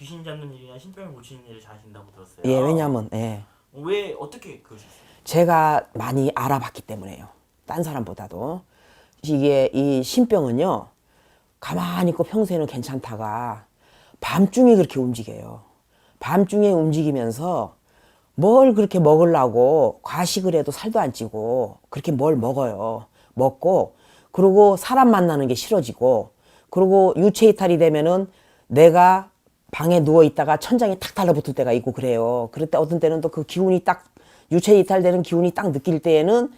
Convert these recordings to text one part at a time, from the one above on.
귀신 잡는 일이나 신병을 고치는 일을 잘하신다고 들었어요. 예, 왜냐면 예. 왜 어떻게 그러셨어요? 제가 많이 알아봤기 때문에요. 딴 사람보다도 이게 이 신병은요. 가만히 있고 평소에는 괜찮다가 밤중에 그렇게 움직여요. 밤중에 움직이면서 뭘 그렇게 먹으려고 과식을 해도 살도 안 찌고 그렇게 뭘 먹어요. 먹고 그리고 사람 만나는 게 싫어지고 그리고 유체 이탈이 되면은 내가 방에 누워 있다가 천장에 탁 달라붙을 때가 있고 그래요. 그럴 때 어떤 때는 또 그 기운이 딱 유체 이탈되는 기운이 딱 느낄 때에는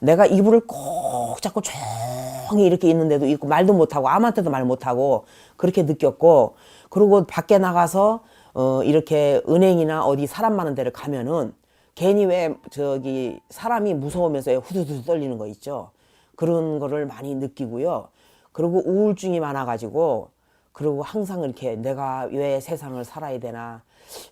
내가 이불을 꼭 잡고 조용히 이렇게 있는데도 있고 말도 못하고 아무한테도 말 못하고 그렇게 느꼈고 그리고 밖에 나가서 어 이렇게 은행이나 어디 사람 많은 데를 가면은 괜히 왜 저기 사람이 무서우면서 후두두 떨리는 거 있죠. 그런 거를 많이 느끼고요. 그리고 우울증이 많아가지고 그리고 항상 이렇게 내가 왜 세상을 살아야 되나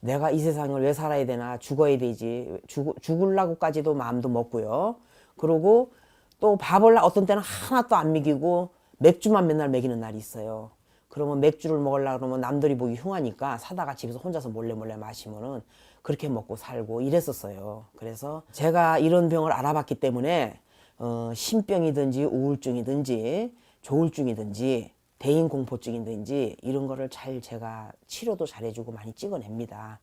내가 이 세상을 왜 살아야 되나 죽어야 되지 죽, 죽으려고까지도 마음도 먹고요. 그리고 또 밥을 어떤 때는 하나도 안 먹이고 맥주만 맨날 먹이는 날이 있어요. 그러면 맥주를 먹으려고 그러면 남들이 보기 흉하니까 사다가 집에서 혼자서 몰래 몰래 마시면은 그렇게 먹고 살고 이랬었어요. 그래서 제가 이런 병을 알아봤기 때문에 어, 신병이든지 우울증이든지 조울증이든지 대인 공포증이든지 이런 거를 잘 제가 치료도 잘해주고 많이 찍어냅니다.